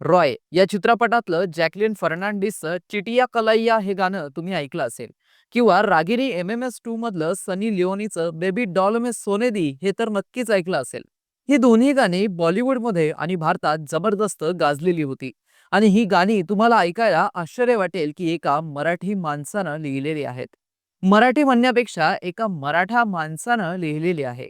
रॉय या चित्रपटातलं जॅकलिन फर्नांडिसचं चिटिया कलैया हे गाणं तुम्ही ऐकलं असेल. किंवा Ragini MMS M S to मधलं सनी लिओनीचं बेबी डॉल मे सोने दी हे तर नक्कीच ऐकलं असेल. ही दोन्ही गाणी बॉलिवूडमध्ये आणि भारतात जबरदस्त गाजलेली होती. आणि ही गाणी तुम्हाला ऐकायला आश्चर्य वाटेल की एका मराठी माणसानं लिहिलेली आहेत. मराठी म्हणण्यापेक्षा एका मराठा माणसानं लिहिलेली आहे.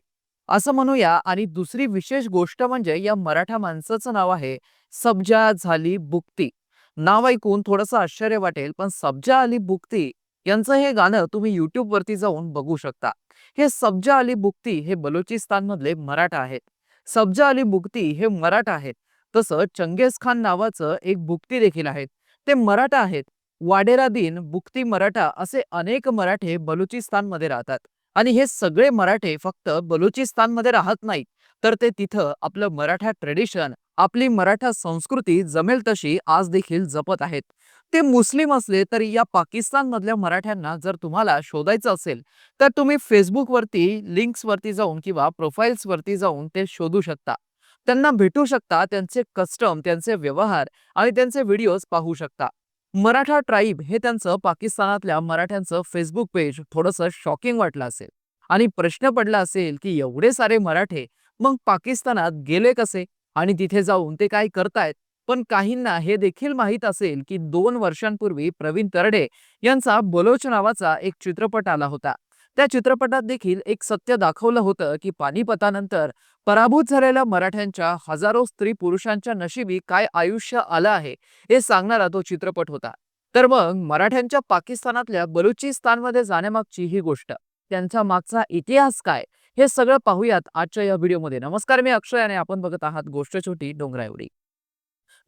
असं म्हणूया. आणि दुसरी विशेष गोष्ट म्हणजे या मराठा माणसाचं नाव आहे सब्जा झाली बुक्ती. नाव ऐकून थोडंसं आश्चर्य वाटेल पण सब्जा अली बुक्ती यांचं हे गाणं तुम्ही युट्यूब वरती जाऊन बघू शकता. हे सब्जा अली बुक्ती हे बलुचिस्तान मधले मराठा आहेत. सब्जा अली बुक्ती हे मराठा आहेत. तसं चंगेज खान नावाचं एक बुक्ती देखील आहेत. ते मराठा आहेत. वाडेरा दिन बुक्ती मराठा असे अनेक मराठे बलुचिस्तानमध्ये राहतात. आणि हे सगळे मराठे फक्त बलुचिस्तानमध्ये राहत नाहीत. तर ते तिथं आपलं मराठा ट्रेडिशन आपली मराठा संस्कृती जमेल तशी आज देखील जपत आहेत. ते मुस्लिम असले तरी या पाकिस्तानमधल्या मराठ्यांना जर तुम्हाला शोधायचं असेल तर तुम्ही फेसबुकवरती लिंक्सवरती जाऊन किंवा प्रोफाईल्सवरती जाऊन ते शोधू शकता. त्यांना भेटू शकता त्यांचे कस्टम त्यांचे व्यवहार आणि त्यांचे व्हिडिओज पाहू शकता. मराठा ट्राईब हे त्यांचं पाकिस्तानातल्या मराठ्यांचं फेसबुक पेज थोडंसं शॉकिंग वाटलं असेल. आणि प्रश्न पडला असेल की एवढे सारे मराठे मग पाकिस्तानात गेले कसे? आणि तिथे जाऊन ते काय करतायत? पण काहींना हे देखील माहीत असेल की दोन वर्षांपूर्वी प्रवीण तरडे यांचा बलोच नावाचा एक चित्रपट आला होता. त्या चित्रपटात देखील एक सत्य दाखवलं होतं की पानिपतानंतर पराभूत झालेल्या मराठ्यांच्या हजारो स्त्री पुरुषांच्या नशिबी काय आयुष्य आलं आहे हे सांगणारा तो चित्रपट होता. तर मग मराठ्यांच्या पाकिस्तानातल्या बलुचिस्तानमध्ये जाण्यामागची ही गोष्ट त्यांचा मागचा इतिहास काय हे सगळं पाहूयात आजच्या या व्हिडिओमध्ये. नमस्कार मी अक्षय आणि आपण बघत आहात गोष्ट छोटी डोंगरा एवढी.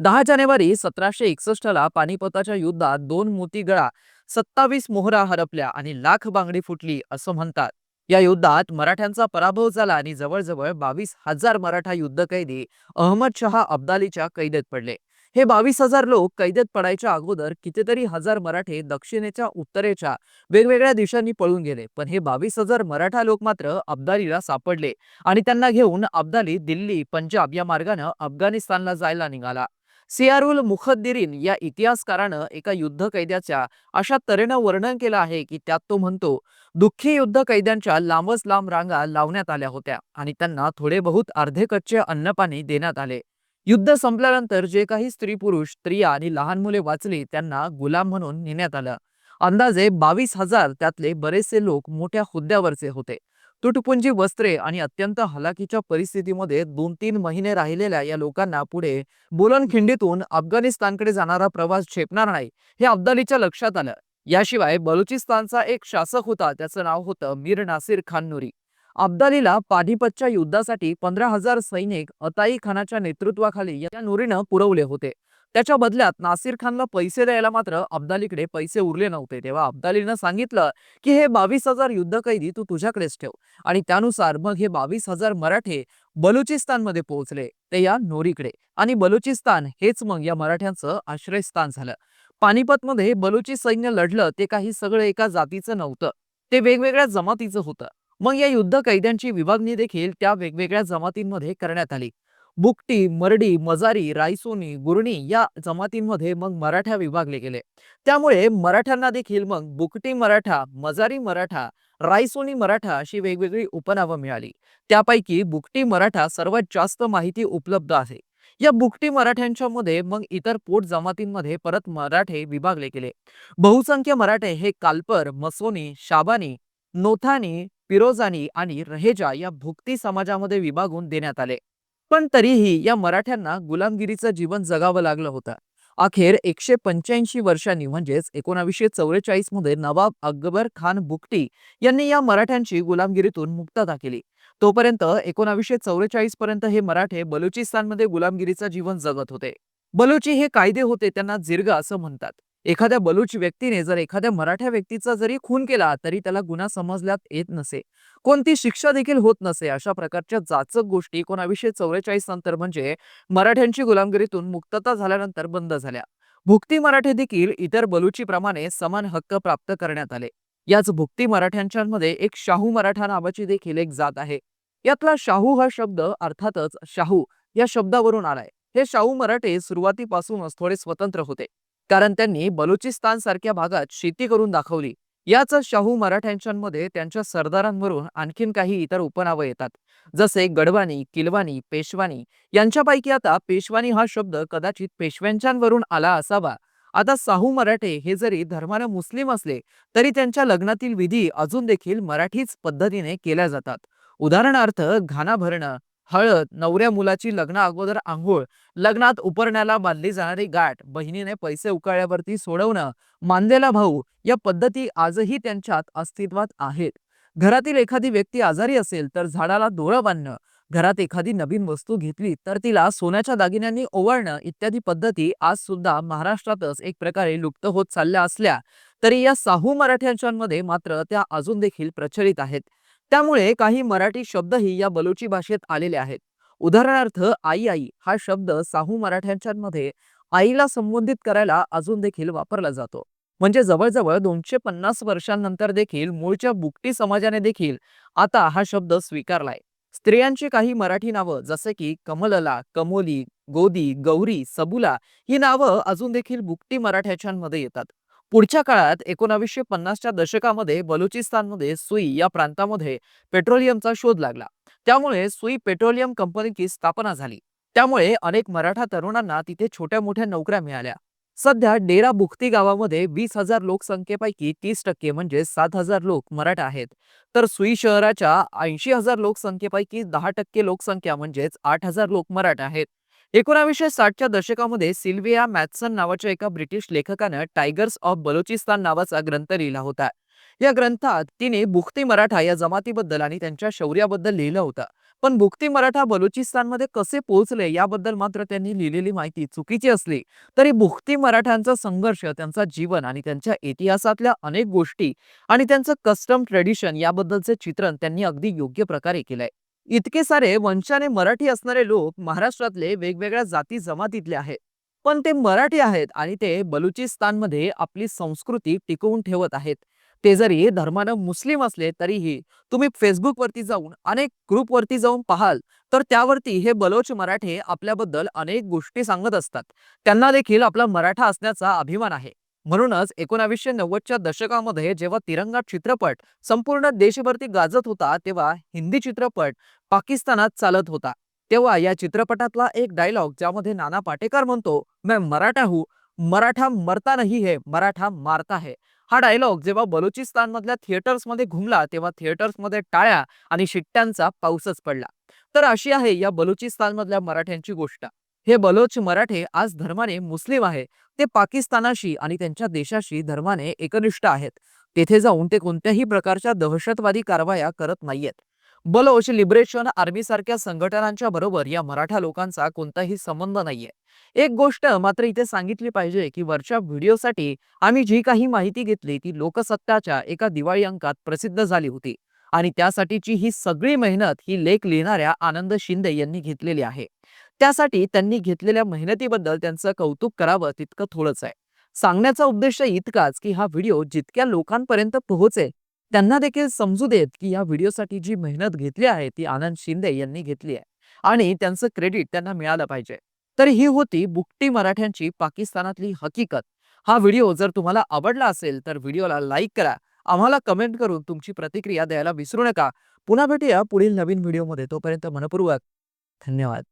दहा जानेवारी सतराशे एकसष्ट ला पानिपताच्या युद्धात दोन मोती गळा सत्तावीस मोहरा हरपल्या आणि लाख बांगडी फुटली असं म्हणतात. या युद्धात मराठ्यांचा पराभव झाला आणि जवळजवळ बावीस हजार मराठा युद्ध कैदी अहमद शहा अब्दालीच्या कैदेत पडले. हे बावीस हजार लोक कैदेत पडायच्या अगोदर कितीतरी हजार मराठे दक्षिणेच्या उत्तरेच्या वेगवेगळ्या दिशांनी पळून गेले पण हे बावीस हजार मराठा लोक मात्र अब्दालीला सापडले आणि त्यांना घेऊन अब्दाली दिल्ली पंजाब या मार्गानं अफगाणिस्तानला जायला निघाला. सियारुल मुखद्दिरीन या इतिहासकारानं एका युद्ध कैद्याच्या अशा तऱ्हेनं वर्णन केलं आहे की त्यात तो म्हणतो दुःखी युद्ध कैद्यांच्या लांबच लांब रांगा लावण्यात आल्या होत्या आणि त्यांना थोडे बहुत अर्धे कच्चे अन्नपाणी देण्यात आले. युद्ध संपल्यानंतर जे काही स्त्री पुरुष स्त्रिया आणि लहान मुले वाचली त्यांना गुलाम म्हणून नेण्यात आलं. अंदाजे बावीस हजार त्यातले बरेचसे लोक मोठ्या हुद्द्यावरचे होते. तुटपुंजी वस्त्रे आणि अत्यंत हलाखीच्या परिस्थितीमध्ये दोन तीन महिने राहिलेल्या या लोकांना पुढे बोलनखिंडीतून अफगाणिस्तानकडे जाणारा प्रवास झेपणार नाही हे अब्दालीच्या लक्षात आलं. याशिवाय बलुचिस्तानचा एक शासक होता त्याचं नाव होतं मीर नासिर खान नुरी. अब्दालीला पानिपतच्या युद्धासाठी पंधरा हजार सैनिक अताई खानाच्या नेतृत्वाखाली या नुरीनं पुरवले होते. त्याच्या बदल्यात नासिर खानला पैसे द्यायला मात्र अब्दालीकडे पैसे उरले नव्हते. तेव्हा अब्दालीनं सांगितलं की हे बावीस हजार युद्ध कैदी तू तुझ्याकडेच ठेव. आणि त्यानुसार मग हे बावीस हजार मराठे बलुचिस्तानमध्ये पोहोचले ते या नोरीकडे. आणि बलुचिस्तान हेच मग या मराठ्यांचं आश्रयस्थान झालं. पानिपतमध्ये बलुची सैन्य लढलं ते काही सगळं एका जातीचं नव्हतं. ते वेगवेगळ्या जमातीचं होतं. मग या युद्ध कैद्यांची विभागणी देखील त्या वेगवेगळ्या जमातींमध्ये करण्यात आली. बुकटी मरडी मजारी रायसोनी गुरणी या जमातींमध्ये मग मराठा विभागले गेले. त्यामुळे मराठ्यांना देखील मग बुकटी मराठा मजारी मराठा रायसोनी मराठा अशी वेगवेगळी उपनावं मिळाली. त्यापैकी बुकटी मराठा सर्वात जास्त माहिती उपलब्ध आहे. या बुकटी मराठ्यांच्या मध्ये मग इतर पोट जमातींमध्ये परत मराठे विभागले गेले. बहुसंख्य मराठे हे कालपर मसोनी शाबानी नोथानी पिरोजानी आणि रहेजा या भुक्ती समाजामध्ये विभागून देण्यात आले. पण तरीही या मराठ्यांना गुलामगिरीचं जीवन जगावं लागलं होतं. अखेर एकशे पंच्याऐंशी वर्षांनी म्हणजेच एकोणावीसशे चौवेचाळीसमध्ये नवाब अकबर खान बुकटी यांनी या मराठ्यांची गुलामगिरीतून मुक्तता केली. तोपर्यंत एकोणावीसशे चौवेचाळीस पर्यंत हे मराठे बलुचिस्तानमध्ये गुलामगिरीचं जीवन जगत होते. बलुची हे कायदे होते त्यांना जिरगा असं म्हणतात. एखाद्या बलूच व्यक्तीने जर एखाद्या मराठ्या व्यक्तीचा जरी खून केला तरी त्याला गुन्हा समजल्यात येत नसे. कोणती शिक्षा देखील होत नसे अशा प्रकारच्या जाचक गोष्टी एकोणावीसशे चौवेचाळीस नंतर म्हणजे मराठ्यांची गुलामगिरीतून मुक्तता झाल्यानंतर बंद झाल्या. भुक्ती मराठे देखील इतर बलुचीप्रमाणे समान हक्क प्राप्त करण्यात आले. याच भुक्ती मराठ्यांच्यामध्ये एक शाहू मराठा नावाची देखील एक जात आहे. यातला शाहू हा शब्द अर्थातच शाहू या शब्दावरून आलाय. हे शाहू मराठे सुरुवातीपासूनच थोडे स्वतंत्र होते. कारण त्यांनी बलुचिस्तान सारख्या भागात शेती करून दाखवली. याच शाहू मराठ्यांच्यामध्ये त्यांच्या सरदारांवरून आणखीन काही इतर उपनावं येतात. जसे गडवानी किलवानी पेशवानी. यांच्यापैकी आता पेशवानी हा शब्द कदाचित पेशव्यांच्यावरून आला असावा. आता साहू मराठे हे जरी धर्मानं मुस्लिम असले तरी त्यांच्या लग्नातील विधी अजून देखील मराठीच पद्धतीने केल्या जातात. उदाहरणार्थ घाना भरणं हळद नवऱ्या मुलाची लग्न अगोदर आंघोळ लग्नात उपरण्याला बांधली जाणारी गाठ बहिणीने पैसे उकाळल्यावरती सोडवणं मानलेला भाऊ या पद्धती आजही त्यांच्यात अस्तित्वात आहेत. घरातील एखादी व्यक्ती आजारी असेल तर झाडाला दोरं बांधणं घरात एखादी नवीन वस्तू घेतली तर तिला सोन्याच्या दागिन्यांनी ओवाळणं इत्यादी पद्धती आज सुद्धा महाराष्ट्रातच एक प्रकारे लुप्त होत चालल्या असल्या तरी या साहू मराठ्यांच्यामध्ये मात्र त्या अजून देखील प्रचलित आहेत. त्यामुळे काही मराठी शब्दही या बलुची भाषेत आलेले आहेत. उदाहरणार्थ आई आई हा शब्द साहू मराठ्यांच्यामध्ये आईला संबोधित करायला अजून देखील वापरला जातो. म्हणजे जवळजवळ दोनशे पन्नास वर्षांनंतर देखील मूळच्या बुकटी समाजाने देखील आता हा शब्द स्वीकारलाय. स्त्रियांची काही मराठी नावं जसे की कमलला कमोली गोदी गौरी सबुला ही नावं अजून देखील बुकटी मराठ्याच्यांमध्ये येतात. पुढच्या काळात एकोणावीसशे पन्नासच्या दशकामध्ये बलुचिस्तानमध्ये सुई या प्रांतामध्ये पेट्रोलियमचा शोध लागला. त्यामुळे सुई पेट्रोलियम कंपनीची स्थापना झाली. त्यामुळे अनेक मराठा तरुणांना तिथे छोट्या मोठ्या नोकऱ्या मिळाल्या. सध्या डेरा बुक्ती गावामध्ये वीस हजार लोकसंख्येपैकी तीस टक्के म्हणजे सात हजार लोक मराठा आहेत. तर सुई शहराच्या ऐंशी हजार लोकसंख्येपैकी दहा टक्के लोकसंख्या म्हणजेच आठ हजार लोक मराठा आहेत. एकोणावीसशे साठच्या दशकामध्ये सिल्विया मॅथसन नावाच्या एका ब्रिटिश लेखकानं टायगर्स ऑफ बलुचिस्तान नावाचा ग्रंथ लिहिला होता. या ग्रंथात तिने भुक्ती मराठा या जमातीबद्दल आणि त्यांच्या शौर्याबद्दल लिहिलं होतं. पण भुक्ती मराठा बलुचिस्तानमध्ये कसे पोहोचले याबद्दल मात्र त्यांनी लिहिलेली माहिती चुकीची असली तरी भुक्ती मराठ्यांचा संघर्ष त्यांचा जीवन आणि त्यांच्या इतिहासातल्या अनेक गोष्टी आणि त्यांचं कस्टम ट्रेडिशन याबद्दलचे चित्रण त्यांनी अगदी योग्य प्रकारे केलंय. इतके सारे वंशाने मराठी असणारे लोक महाराष्ट्रातले वेगवेगळ्या जाती जमातीतले आहेत. पण ते मराठी आहेत आणि ते बलुचिस्तानमध्ये आपली संस्कृती टिकवून ठेवत आहेत. ते जरी धर्मानं मुस्लिम असले तरीही तुम्ही फेसबुकवरती जाऊन अनेक ग्रुपवरती जाऊन पाहाल तर त्यावरती हे बलोच मराठे आपल्याबद्दल अनेक गोष्टी सांगत असतात. त्यांना देखील आपला मराठा असण्याचा अभिमान आहे. म्हणूनच एकोणावीसशे नव्वदच्या दशकामध्ये जेव्हा तिरंगा चित्रपट संपूर्ण देशभरती गाजत होता तेव्हा हिंदी चित्रपट पाकिस्तानात चालत होता. तेव्हा या चित्रपटातला एक डायलॉग ज्यामध्ये नाना पाटेकर म्हणतो मैं मराठा हूँ मराठा मरता नाही है मराठा मारता है. हा डायलॉग जेव्हा बलुचिस्तान मधल्या थिएटर्समध्ये घुमला तेव्हा थिएटर्समध्ये टाळ्या आणि शिट्ट्यांचा पाऊसच पडला. तर अशी आहे या बलुचिस्तान मधल्या मराठ्यांची गोष्ट. हे बलोच मराठे आज धर्माने मुस्लिम आहे. ते पाकिस्तानाशी आणि त्यांच्या देशाशी धर्माने एकनिष्ठ आहेत. तेथे जाऊन ते कोणत्याही प्रकारच्या दहशतवादी कारवाया करत नाहीयेत. बलोच लिबरेशन आर्मी सारख्या संघटनांच्या बरोबर या मराठा लोकांचा कोणताही संबंध नाहीये. एक गोष्ट मात्र इथे सांगितली पाहिजे की वरच्या व्हिडिओसाठी आम्ही जी काही माहिती घेतली ती लोकसत्ताच्या एका दिवाळी अंकात प्रसिद्ध झाली होती. आणि त्यासाठीची ही सगळी मेहनत ही लेख लिहिणाऱ्या आनंद शिंदे यांनी घेतलेली आहे. त्यासाठी त्यांनी घेतलेल्या मेहनतीबद्दल त्यांचं कौतुक करावं तितकं थोडंच आहे. सांगण्याचा उद्देश इतकाच की हा व्हिडिओ जितक्या लोकांपर्यंत पोहोचेल त्यांना देखील समजू देत की या व्हिडिओसाठी जी मेहनत घेतली आहे ती आनंद शिंदे यांनी घेतली आहे. आणि त्यांचं क्रेडिट त्यांना मिळालं पाहिजे. तर ही होती बुकटी मराठ्यांची पाकिस्तानातली हकीकत. हा व्हिडिओ जर तुम्हाला आवडला असेल तर व्हिडिओला लाईक करा. आम्हाला कमेंट करून तुमची प्रतिक्रिया द्यायला विसरू नका. पुन्हा भेटूया पुढील नवीन व्हिडिओमध्ये. तोपर्यंत मनपूर्वक धन्यवाद.